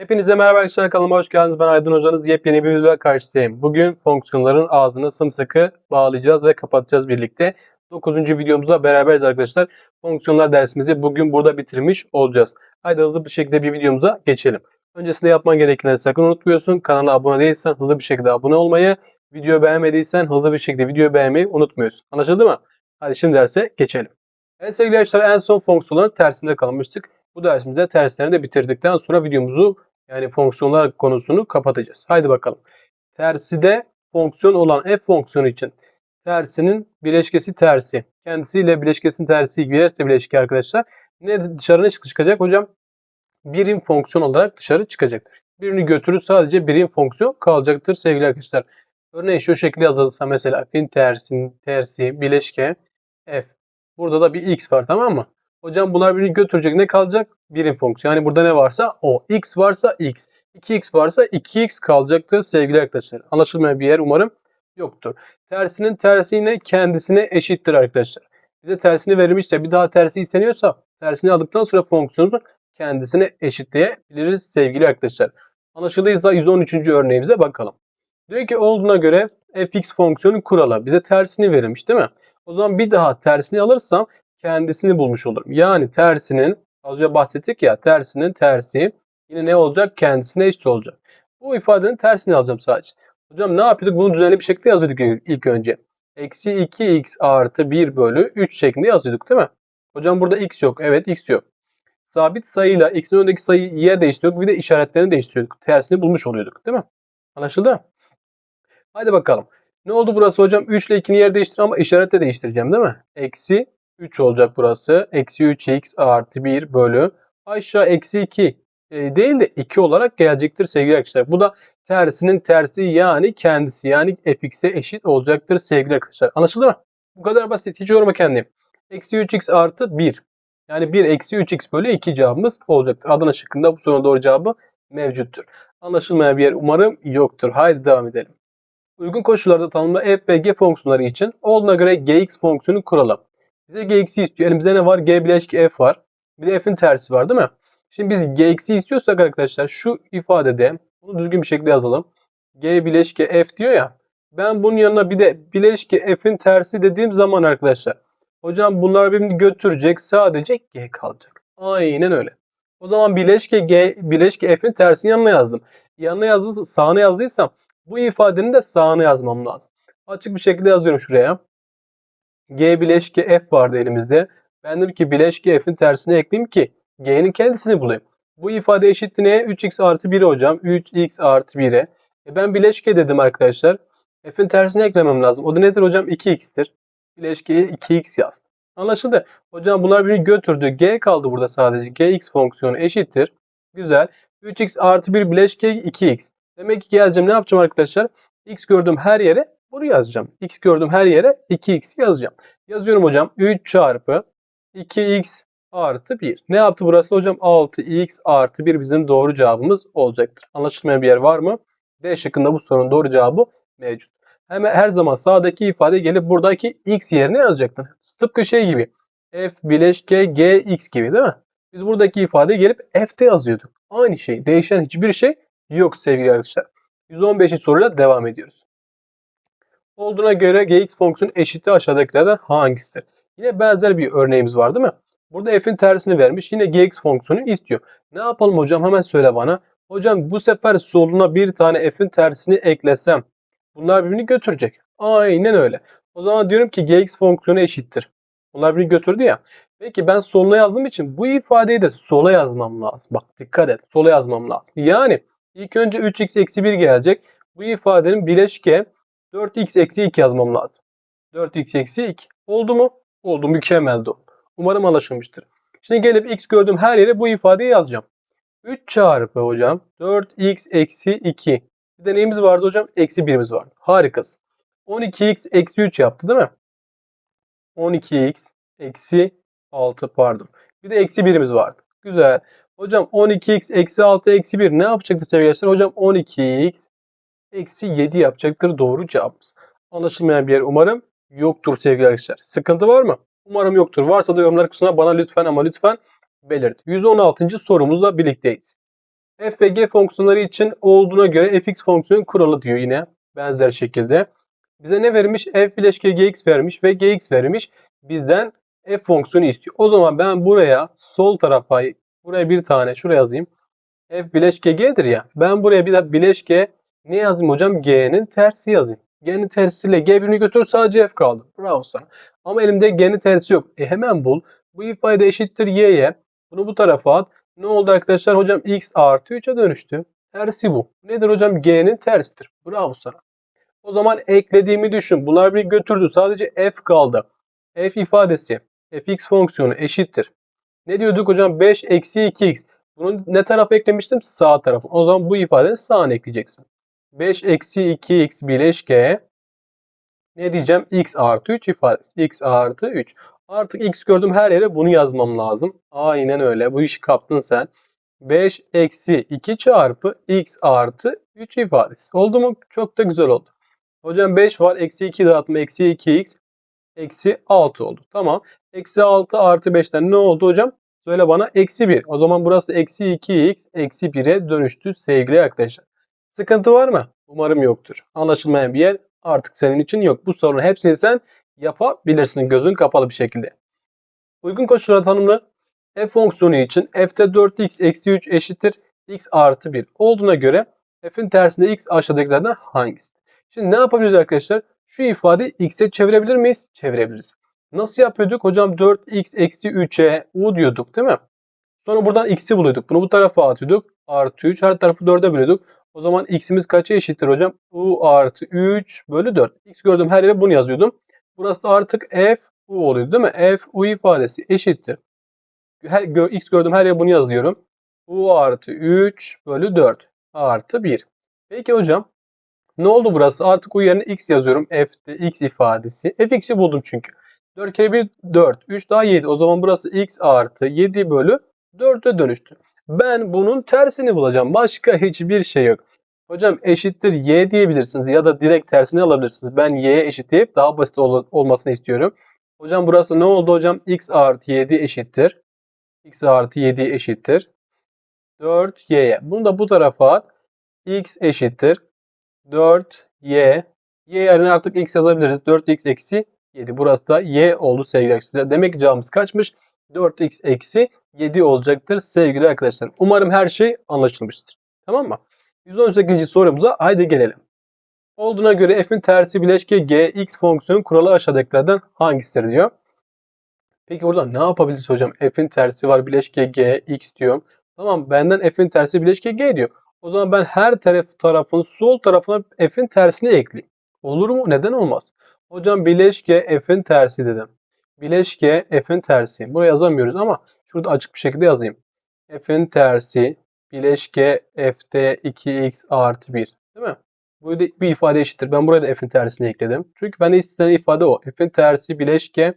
Hepinize merhaba arkadaşlar kanalıma hoş geldiniz. Ben Aydın Hocanız. Yepyeni bir videoda karşınızdayım. Bugün fonksiyonların ağzını sımsıkı bağlayacağız ve kapatacağız birlikte. 9. videomuzda beraberiz arkadaşlar. Fonksiyonlar dersimizi bugün burada bitirmiş olacağız. Haydi hızlı bir şekilde bir videomuza geçelim. Öncesinde yapman gerekenleri sakın unutmuyorsun. Kanala abone değilsen hızlı bir şekilde abone olmayı, videoyu beğenmediysen hızlı bir şekilde videoyu beğenmeyi unutmuyorsun. Anlaşıldı mı? Hadi şimdi derse geçelim. Evet sevgili arkadaşlar en son fonksiyonların tersinde kalmıştık. Bu dersimize terslerini de bitirdikten sonra videomuzu yani fonksiyonlar konusunu kapatacağız. Haydi bakalım. Terside fonksiyon olan f fonksiyonu için tersinin bileşkesi tersi. Kendisiyle bileşkesinin tersi girerse bileşke arkadaşlar ne dışarı ne çıkacak hocam? Birim fonksiyon olarak dışarı çıkacaktır. Birini götürür sadece birim fonksiyon kalacaktır sevgili arkadaşlar. Örneğin şu şekilde yazılırsa mesela f'in tersinin tersi bileşke f. Burada da bir x var tamam mı? Hocam bunlar birini götürecek ne kalacak? Birim fonksiyon. Yani burada ne varsa o. x varsa x. 2x varsa 2x kalacaktır sevgili arkadaşlar. Anlaşılmayan bir yer umarım yoktur. Tersinin tersi yine kendisine eşittir arkadaşlar. Bize tersini verilmiş de bir daha tersi isteniyorsa tersini aldıktan sonra fonksiyonu kendisine eşitleyebiliriz sevgili arkadaşlar. Anlaşıldıysa 113. örneğimize bakalım. Diyor ki olduğuna göre fx fonksiyonu kuralı. Bize tersini verilmiş değil mi? O zaman bir daha tersini alırsam kendisini bulmuş olurum. Yani tersinin az önce bahsettik ya tersinin tersi yine ne olacak? Kendisine eşit olacak. Bu ifadenin tersini alacağım sadece. Hocam ne yapıyorduk? Bunu düzenli bir şekilde yazıyorduk ilk önce. Eksi 2x artı 1 bölü 3 şeklinde yazıyorduk değil mi? Hocam burada x yok. Evet x yok. Sabit sayıyla x'in önündeki sayıyı yer değiştiriyorduk. Bir de işaretlerini değiştiriyorduk. Tersini bulmuş oluyorduk değil mi? Anlaşıldı? Haydi bakalım. Ne oldu burası hocam? 3 ile 2'ni yer değiştir ama işaret de değiştireceğim değil mi? Eksi 3 olacak burası. Eksi 3x artı 1 bölü aşağı eksi 2 e, değil de 2 olarak gelecektir sevgili arkadaşlar. Bu da tersinin tersi yani kendisi yani fx'e eşit olacaktır sevgili arkadaşlar. Anlaşıldı mı? Bu kadar basit. Hiç yorma kendini. Eksi 3x artı 1. Yani 1 eksi 3x bölü 2 cevabımız olacaktır. Adana şıkkında bu sorunun doğru cevabı mevcuttur. Anlaşılmayan bir yer umarım yoktur. Haydi devam edelim. Uygun koşullarda tanımlı f ve g fonksiyonları için olduğuna göre gx fonksiyonu kuralım. Bize gx'i istiyor. Elimizde ne var? g bileşki f var. Bir de f'in tersi var değil mi? Şimdi biz gx'i istiyorsak arkadaşlar şu ifadede bunu düzgün bir şekilde yazalım. g bileşki f diyor ya. Ben bunun yanına bir de bileşki f'in tersi dediğim zaman arkadaşlar. Hocam bunlar birbirini götürecek. Sadece g kalacak. Aynen öyle. O zaman bileşke g bileşke f'in tersini yanına yazdım. Yanına yazdı, sağına yazdıysam bu ifadenin de sağına yazmam lazım. Açık bir şekilde yazıyorum şuraya. G bileşke F vardı elimizde. Ben dedim ki bileşke F'in tersine ekleyeyim ki G'nin kendisini bulayım. Bu ifade eşittir neye? 3x artı 1'e hocam. 3x artı 1'e. E ben bileşke dedim arkadaşlar. F'in tersine eklemem lazım. O da nedir hocam? 2x'tir. Bileşkeye 2x yazdım. Anlaşıldı. Hocam bunlar birini götürdü. G kaldı burada sadece. Gx fonksiyonu eşittir. Güzel. 3x artı 1 bileşke 2x. Demek ki geleceğim ne yapacağım arkadaşlar? X gördüğüm her yere bunu yazacağım. X gördüğüm her yere 2x yazacağım. Yazıyorum hocam. 3 çarpı 2x artı 1. Ne yaptı burası hocam? 6x artı 1 bizim doğru cevabımız olacaktır. Anlaşılmayan bir yer var mı? D şıkkında bu sorunun doğru cevabı mevcut. Hemen her zaman sağdaki ifade gelip buradaki x yerine yazacaktın. Tıpkı şey gibi. f bileşke g x gibi değil mi? Biz buradaki ifade gelip f'te yazıyorduk. Aynı şey. Değişen hiçbir şey yok sevgili arkadaşlar. 115. soruyla devam ediyoruz. Olduğuna göre gx fonksiyonu eşitliği aşağıdakilerden hangisidir? Yine benzer bir örneğimiz var değil mi? Burada f'in tersini vermiş. Yine gx fonksiyonu istiyor. Ne yapalım hocam? Hemen söyle bana. Hocam bu sefer soluna bir tane f'in tersini eklesem bunlar birbirini götürecek. Aynen öyle. O zaman diyorum ki gx fonksiyonu eşittir. Bunlar birbirini götürdü ya. Peki ben soluna yazdığım için bu ifadeyi de sola yazmam lazım. Bak dikkat et. Sola yazmam lazım. Yani ilk önce 3x eksi 1 gelecek. Bu ifadenin bileşke 4x eksi 2 yazmam lazım. 4x eksi 2. Oldu mu? Oldu. Mükemmeldi. Umarım anlaşılmıştır. Şimdi gelip x gördüğüm her yere bu ifadeyi yazacağım. 3 çarpı hocam 4x eksi 2. Bir de neyimiz vardı hocam? Eksi 1'imiz vardı. Harikasın. 12x eksi 3 yaptı değil mi? 12x eksi 6 pardon. Bir de eksi 1'imiz vardı. Güzel. Hocam 12x eksi 6 eksi 1 ne yapacaktı sevgili arkadaşlar? Hocam 12x eksi 7 yapacaktır doğru cevabımız. Anlaşılmayan bir yer umarım yoktur sevgili arkadaşlar. Sıkıntı var mı? Umarım yoktur. Varsa da yorumlar kısmına bana lütfen ama lütfen belirt. 116. sorumuzla birlikteyiz. f ve g fonksiyonları için olduğuna göre fx fonksiyonun kuralı diyor yine benzer şekilde. Bize ne vermiş? f bileşke gx vermiş ve gx vermiş. Bizden f fonksiyonu istiyor. O zaman ben buraya sol tarafa buraya bir tane şuraya yazayım. f bileşke g'dir ya. Ben buraya bir de bileşke ne yazayım hocam? g'nin tersi yazayım. G'nin tersiyle g birini götür sadece f kaldı. Bravo sana. Ama elimde g'nin tersi yok. E hemen bul. Bu ifade eşittir y'ye. Bunu bu tarafa at. Ne oldu arkadaşlar? Hocam x artı 3'e dönüştü. Tersi bu. Nedir hocam? G'nin tersidir. Bravo sana. O zaman eklediğimi düşün. Bunlar bir götürdü. Sadece f kaldı. f ifadesi fx fonksiyonu eşittir. Ne diyorduk hocam? 5 eksi 2x. Bunu ne tarafa eklemiştim? Sağ tarafa. O zaman bu ifadenin sağına ekleyeceksin. 5 eksi 2x bileşke ne diyeceğim? x artı 3 ifadesi. x artı 3. Artık x gördüm her yere bunu yazmam lazım. Aynen öyle. Bu işi kaptın sen. 5 eksi 2 çarpı x artı 3 ifadesi. Oldu mu? Çok da güzel oldu. Hocam 5 var. Eksi 2 dağıtma. Eksi 2x. Eksi 6 oldu. Tamam. Eksi 6 artı 5'ten ne oldu hocam? Söyle bana. Eksi 1. O zaman burası eksi 2x eksi 1'e dönüştü sevgili arkadaşlar. Sıkıntı var mı? Umarım yoktur. Anlaşılmayan bir yer artık senin için yok. Bu sorunun hepsini sen yapabilirsin gözün kapalı bir şekilde. Uygun koşullar tanımlı f fonksiyonu için f'te 4x eksi 3 eşittir x artı 1 olduğuna göre f'in tersinde x aşağıdakilerden hangisidir? Şimdi ne yapabiliriz arkadaşlar? Şu ifadeyi x'e çevirebilir miyiz? Çevirebiliriz. Nasıl yapıyorduk? Hocam 4x eksi 3'e u diyorduk değil mi? Sonra buradan x'i buluyorduk. Bunu bu tarafa atıyorduk. Artı 3 her tarafı 4'e bölüyorduk. O zaman x'imiz kaça eşittir hocam? u artı 3 bölü 4. x gördüm her yere bunu yazıyordum. Burası artık f u oluyor değil mi? f u ifadesi eşittir. Her, gö- x gördüm her yere bunu yazıyorum. u artı 3 bölü 4 artı 1. Peki hocam ne oldu burası? Artık u yerine x yazıyorum. f'de x ifadesi. fx'i buldum çünkü. 4 kere 1 4. 3 daha 7. O zaman burası x artı 7 bölü 4'e dönüştü. Ben bunun tersini bulacağım. Başka hiçbir şey yok. Hocam eşittir y diyebilirsiniz ya da direkt tersini alabilirsiniz. Ben y'ye eşitleyip daha basit ol- olmasını istiyorum. Hocam burası ne oldu hocam? x artı 7 eşittir. x artı 7 eşittir. 4y'ye. Bunu da bu tarafa at. x eşittir. 4y. y yerine artık x yazabiliriz. 4x eksi 7. Burası da y oldu sevgili arkadaşlar. Demek ki cevabımız kaçmış? 4x eksi 7 olacaktır sevgili arkadaşlar. Umarım her şey anlaşılmıştır. Tamam mı? 118. sorumuza haydi gelelim. Olduğuna göre f'in tersi bileşke g x fonksiyonun kuralı aşağıdakilerden hangisidir diyor. Peki burada ne yapabiliriz hocam? F'in tersi var bileşke g x diyor. Tamam benden f'in tersi bileşke g diyor. O zaman ben her taraf tarafın sol tarafına f'in tersini ekleyeyim. Olur mu? Neden olmaz? Hocam bileşke f'in tersi dedim. Bileşke f'in tersi. Buraya yazamıyoruz ama şurada açık bir şekilde yazayım. f'in tersi bileşke f'te 2x artı 1. Değil mi? Bu bir ifade eşittir. Ben buraya da f'in tersini ekledim. Çünkü bende istenen ifade o. f'in tersi bileşke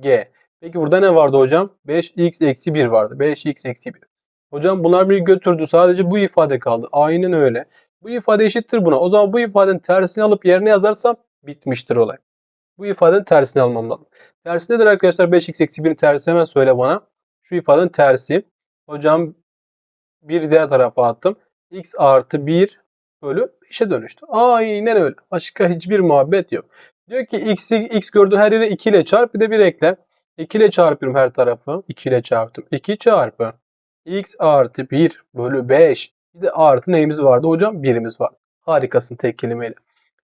g. Peki burada ne vardı hocam? 5x eksi 1 vardı. 5x eksi 1. Hocam bunlar bir götürdü. Sadece bu ifade kaldı. Aynen öyle. Bu ifade eşittir buna. O zaman bu ifadenin tersini alıp yerine yazarsam bitmiştir olay. Bu ifadenin tersini almam lazım. Tersi nedir arkadaşlar? 5x eksi 1'in tersi hemen söyle bana. Şu ifadenin tersi. Hocam bir diğer tarafa attım. x artı 1 bölü 5'e dönüştü. Aynen öyle. Başka hiçbir muhabbet yok. Diyor ki x'i x gördüğün her yere 2 ile çarp bir de 1 ekle. 2 ile çarpıyorum her tarafı. 2 ile çarptım. 2 çarpı x artı 1 bölü 5. Bir de artı neyimiz vardı hocam? 1'imiz var. Harikasın tek kelimeyle.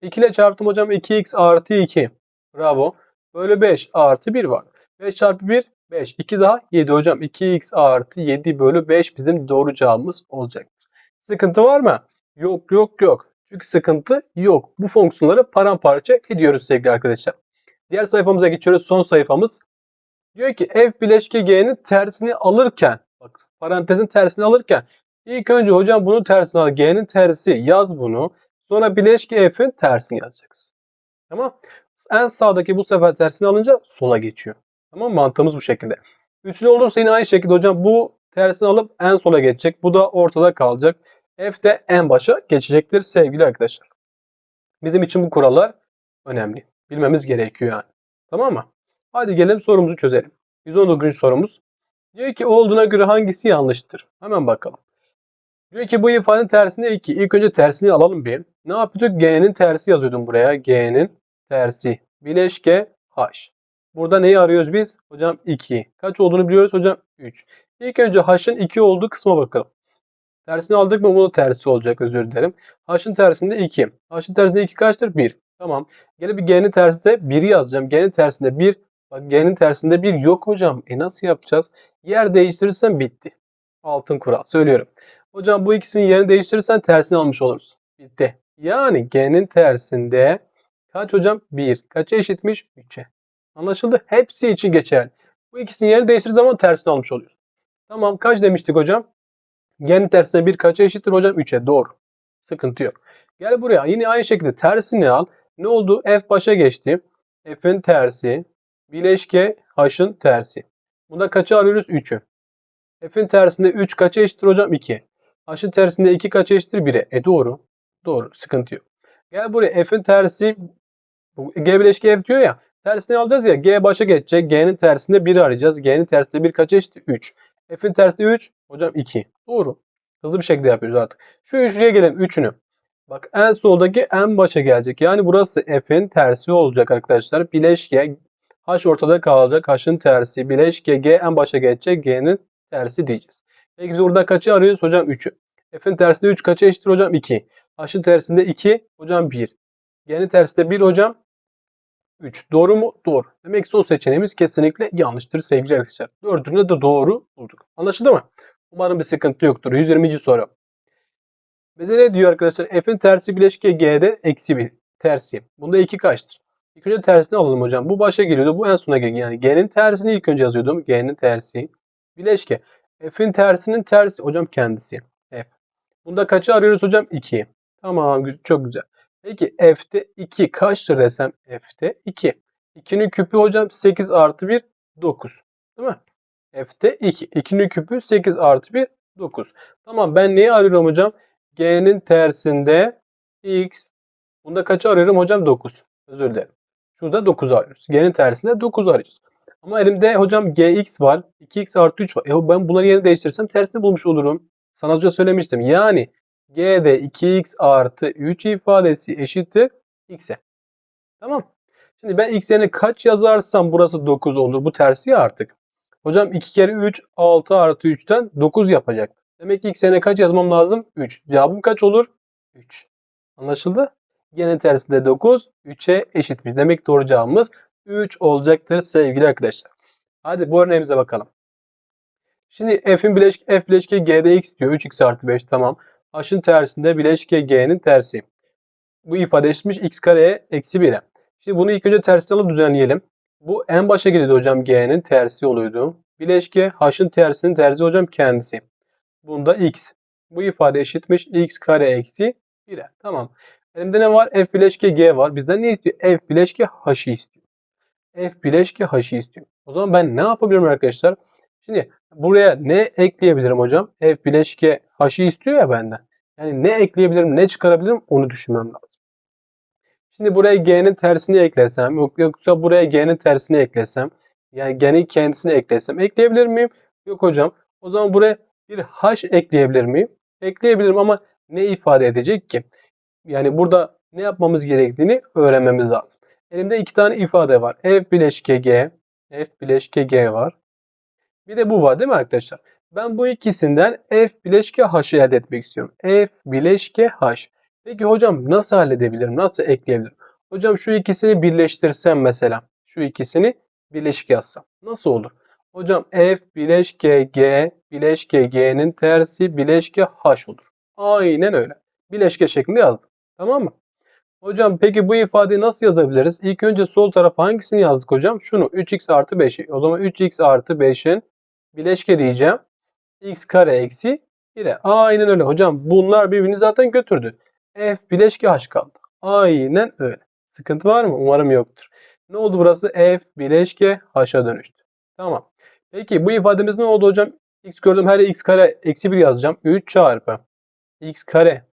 2 ile çarptım hocam 2x artı 2. Bravo. Bölü 5 artı 1 var. 5 çarpı 1 5. 2 daha 7 hocam. 2x artı 7 bölü 5 bizim doğru cevabımız olacaktır. Sıkıntı var mı? Yok yok yok. Çünkü sıkıntı yok. Bu fonksiyonları paramparça ediyoruz sevgili arkadaşlar. Diğer sayfamıza geçiyoruz. Son sayfamız. Diyor ki f bileşke g'nin tersini alırken bak parantezin tersini alırken ilk önce hocam bunun tersini al. G'nin tersi yaz bunu. Sonra bileşke f'in tersini yazacaksın. Tamam. En sağdaki bu sefer tersini alınca sola geçiyor. Tamam mantığımız bu şekilde. Üçlü olursa yine aynı şekilde hocam bu tersini alıp en sola geçecek. Bu da ortada kalacak. F de en başa geçecektir sevgili arkadaşlar. Bizim için bu kurallar önemli. Bilmemiz gerekiyor yani. Tamam mı? Hadi gelelim sorumuzu çözelim. 119. sorumuz. Diyor ki olduğuna göre hangisi yanlıştır? Hemen bakalım. Diyor ki bu ifadenin tersinde 2. İlk önce tersini alalım bir. Ne yapıyorduk? G'nin tersi yazıyordum buraya. G'nin tersi. Bileşke H. Burada neyi arıyoruz biz? Hocam 2. Kaç olduğunu biliyoruz hocam? 3. İlk önce H'ın 2 olduğu kısma bakalım. Tersini aldık mı? Bu da tersi olacak özür dilerim. H'ın tersinde 2. H'ın tersinde 2 kaçtır? 1. Tamam. Gene bir G'nin tersinde 1'i yazacağım. G'nin tersinde 1. Bak G'nin tersinde 1 yok hocam. E nasıl yapacağız? Yer değiştirirsem bitti. Altın kural. Söylüyorum. Hocam bu ikisinin yerini değiştirirsen tersini almış oluruz. Bitti. Yani G'nin tersinde kaç hocam? 1. Kaça eşitmiş? 3'e. Anlaşıldı? Hepsi için geçerli. Bu ikisinin yerini değiştirdiği zaman tersini almış oluyoruz. Tamam kaç demiştik hocam? G'nin tersine 1 kaça eşittir hocam? 3'e. Doğru. Sıkıntı yok. Gel buraya. Yine aynı şekilde tersini al. Ne oldu? F başa geçti. F'in tersi. Bileşke H'ın tersi. Bunda kaça arıyoruz? 3'ü. F'in tersinde 3 kaça eşittir hocam? 2. H'ın tersinde 2 kaça eşittir? 1'e. E doğru. Doğru. Sıkıntı yok. Gel buraya F'in tersi G bileşke F diyor ya. Tersini alacağız ya. G başa geçecek. G'nin tersinde 1'i arayacağız. G'nin tersinde 1 kaça eşittir? 3. F'in tersinde 3. Hocam 2. Doğru. Hızlı bir şekilde yapıyoruz artık. Şu üçlüye gelelim. Üçünü. Bak en soldaki en başa gelecek. Yani burası F'in tersi olacak arkadaşlar. Bileşke H ortada kalacak. H'ın tersi. Bileşke G en başa geçecek. G'nin tersi diyeceğiz. Peki biz burada kaçı arıyoruz hocam? 3'ü. F'in tersinde 3 kaça eşittir hocam? 2. H'ın tersinde 2 hocam 1. G'nin tersinde 1 hocam 3. Doğru mu? Doğru. Demek ki son seçeneğimiz kesinlikle yanlıştır sevgili arkadaşlar. Dördünü de doğru bulduk. Anlaşıldı mı? Umarım bir sıkıntı yoktur. 120. soru. Bize ne diyor arkadaşlar? F'in tersi bileşke G'de eksi 1. Tersi. Bunda 2 kaçtır? İlk önce tersini alalım hocam. Bu başa geliyordu. Bu en sona geliyor. Yani G'nin tersini ilk önce yazıyordum. G'nin tersi. Bileşke. F'in tersinin tersi. Hocam kendisi. F. Bunda kaçı arıyoruz hocam? 2. Tamam. Çok güzel. Peki F'te 2 kaçtır desem? F'te 2. 2'nin küpü hocam 8 artı 1 9. Değil mi? F'te 2. 2'nin küpü 8 artı 1 9. Tamam ben neyi arıyorum hocam? G'nin tersinde x. Bunda kaçı arıyorum hocam? 9. Özür dilerim. Şurada 9 arıyoruz. G'nin tersinde 9 arıyoruz. Ama elimde hocam gx var. 2x artı 3 var. E ben bunları yerini değiştirirsem tersini bulmuş olurum. Sana söylemiştim. Yani g'de 2x artı 3 ifadesi eşittir x'e. Tamam. Şimdi ben x yerine kaç yazarsam burası 9 olur. Bu tersi artık. Hocam 2 kere 3 6 artı 3'ten 9 yapacak. Demek ki x yerine kaç yazmam lazım? 3. Cevabım kaç olur? 3. Anlaşıldı? Gene tersinde 9 3'e eşitmiş. Demek doğru cevabımız 3 olacaktır sevgili arkadaşlar. Hadi bu örneğimize bakalım. Şimdi f'in bileşke f bileşke g'de x diyor. 3x artı 5 tamam. H'ın tersinde bileşke g'nin tersi. Bu ifade eşitmiş x kareye eksi 1'e. Şimdi bunu ilk önce tersine alıp düzenleyelim. Bu en başa geliyordu hocam g'nin tersi oluyordu. Bileşke h'ın tersinin tersi hocam kendisi. Bunda x. Bu ifade eşitmiş x kare eksi 1'e. Tamam. Elimde ne var? F bileşke G var. Bizden ne istiyor? F bileşke H'ı istiyor. F bileşke H'ı istiyor. O zaman ben ne yapabilirim arkadaşlar? Şimdi buraya ne ekleyebilirim hocam? F bileşke H'ı istiyor ya benden. Yani ne ekleyebilirim, ne çıkarabilirim onu düşünmem lazım. Şimdi buraya G'nin tersini eklesem, yok yoksa buraya G'nin tersini eklesem, yani G'nin kendisini eklesem ekleyebilir miyim? Yok hocam. O zaman buraya bir H ekleyebilir miyim? Ekleyebilirim ama ne ifade edecek ki? Yani burada ne yapmamız gerektiğini öğrenmemiz lazım. Elimde iki tane ifade var. F bileşke G, F bileşke G var. Bir de bu var değil mi arkadaşlar? Ben bu ikisinden F bileşke H'ı elde etmek istiyorum. F bileşke H. Peki hocam nasıl halledebilirim? Nasıl ekleyebilirim? Hocam şu ikisini birleştirsem mesela. Şu ikisini birleşik yazsam. Nasıl olur? Hocam F bileşke G bileşke G'nin tersi bileşke H olur. Aynen öyle. Bileşke şeklinde yazdım. Tamam mı? Hocam peki bu ifadeyi nasıl yazabiliriz? İlk önce sol tarafa hangisini yazdık hocam? Şunu 3x artı 5'i. O zaman 3x artı 5'in bileşke diyeceğim. x kare eksi 1'e. Aynen öyle hocam. Bunlar birbirini zaten götürdü. F bileşke h kaldı. Aynen öyle. Sıkıntı var mı? Umarım yoktur. Ne oldu burası? F bileşke h'a dönüştü. Tamam. Peki bu ifademiz ne oldu hocam? x gördüm her x kare eksi 1 yazacağım. 3 çarpı x kare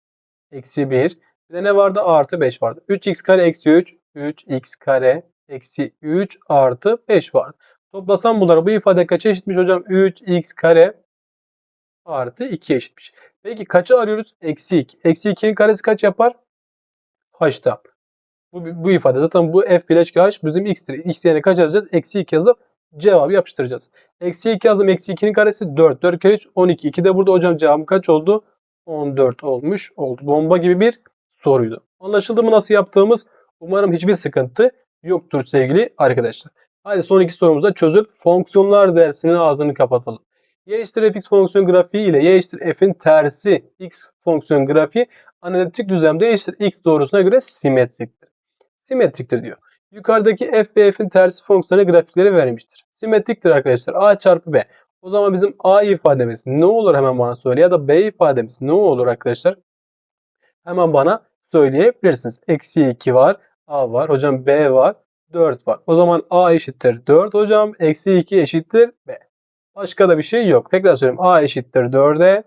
eksi 1. Bir de ne vardı? Artı 5 vardı. 3x kare eksi 3. 3x kare eksi 3 artı 5 vardı. Toplasam bunları bu ifade kaça eşitmiş hocam? 3x kare artı 2 eşitmiş. Peki kaçı arıyoruz? Eksi 2. Eksi 2'nin karesi kaç yapar? H'da. Bu, bu ifade zaten bu f bileşki h bizim x'tir. x yerine kaç yazacağız? Eksi 2 yazıp cevabı yapıştıracağız. Eksi 2 yazdım. Eksi 2'nin karesi 4. 4 kere 3 12. 2 de burada hocam cevabım kaç oldu? 14 olmuş oldu. Bomba gibi bir soruydu. Anlaşıldı mı nasıl yaptığımız? Umarım hiçbir sıkıntı yoktur sevgili arkadaşlar. Haydi son iki sorumuzu da çözüp fonksiyonlar dersinin ağzını kapatalım. y eşittir fx fonksiyon grafiği ile y eşittir f'in tersi x fonksiyon grafiği analitik düzlemde y eşittir x doğrusuna göre simetriktir. Simetriktir diyor. Yukarıdaki f ve f'in tersi fonksiyonu grafikleri vermiştir. Simetriktir arkadaşlar. a çarpı b. O zaman bizim a ifademiz ne olur hemen bana söyle ya da b ifademiz ne olur arkadaşlar? Hemen bana söyleyebilirsiniz. Eksi 2 var. A var. Hocam B var. 4 var. O zaman A eşittir 4 hocam. Eksi 2 eşittir B. Başka da bir şey yok. Tekrar söyleyeyim. A eşittir 4'e.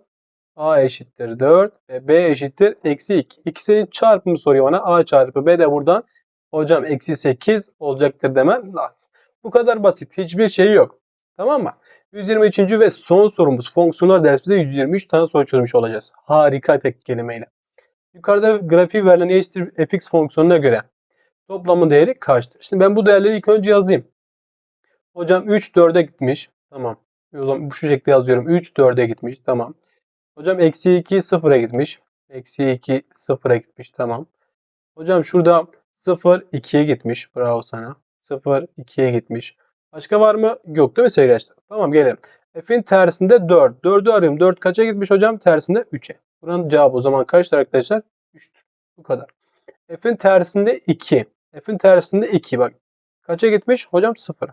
A eşittir 4 ve B eşittir eksi 2. İkisinin çarpımı soruyor bana. A çarpı B de buradan hocam eksi 8 olacaktır demem lazım. Bu kadar basit. Hiçbir şey yok. Tamam mı? 123. ve son sorumuz. Fonksiyonlar dersimizde 123 tane soru çözmüş olacağız. Harika tek kelimeyle. Yukarıda grafiği verilen eşittir fx fonksiyonuna göre toplamın değeri kaçtır? Şimdi ben bu değerleri ilk önce yazayım. Hocam 3 4'e gitmiş. Tamam. O zaman şu şekilde yazıyorum. 3 4'e gitmiş. Tamam. Hocam eksi 2 0'a gitmiş. Eksi 2 0'a gitmiş. Tamam. Hocam şurada 0 2'ye gitmiş. Bravo sana. 0 2'ye gitmiş. Başka var mı? Yok değil mi sevgili arkadaşlar? Tamam gelelim. F'in tersinde 4. 4'ü arıyorum. 4 kaça gitmiş hocam? Tersinde 3'e. Buranın cevabı o zaman kaçtır arkadaşlar? 3'tür. Bu kadar. F'in tersinde 2. F'in tersinde 2 bak. Kaça gitmiş? Hocam 0.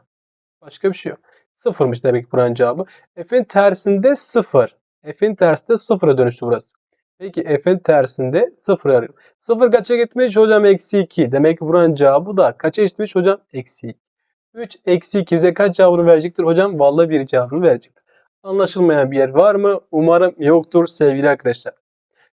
Başka bir şey yok. 0'mış demek ki buranın cevabı. F'in tersinde 0. F'in tersinde 0'a dönüştü burası. Peki F'in tersinde 0 arıyorum. 0 kaça gitmiş? Hocam eksi 2. Demek ki buranın cevabı da kaça eşitmiş hocam? Eksi 2. 3 eksi 2 bize kaç cevabını verecektir hocam? Vallahi bir cevabını verecektir. Anlaşılmayan bir yer var mı? Umarım yoktur sevgili arkadaşlar.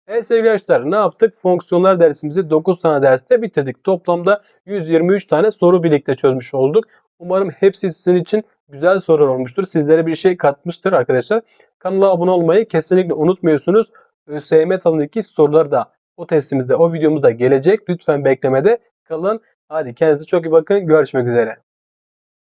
Evet sevgili arkadaşlar ne yaptık? Fonksiyonlar dersimizi 9 tane derste bitirdik. Toplamda 123 tane soru birlikte çözmüş olduk. Umarım hepsi sizin için güzel sorular olmuştur. Sizlere bir şey katmıştır arkadaşlar. Kanala abone olmayı kesinlikle unutmuyorsunuz. ÖSYM tanımındaki sorular da o testimizde, o videomuzda gelecek. Lütfen beklemede kalın. Hadi kendinize çok iyi bakın. Görüşmek üzere.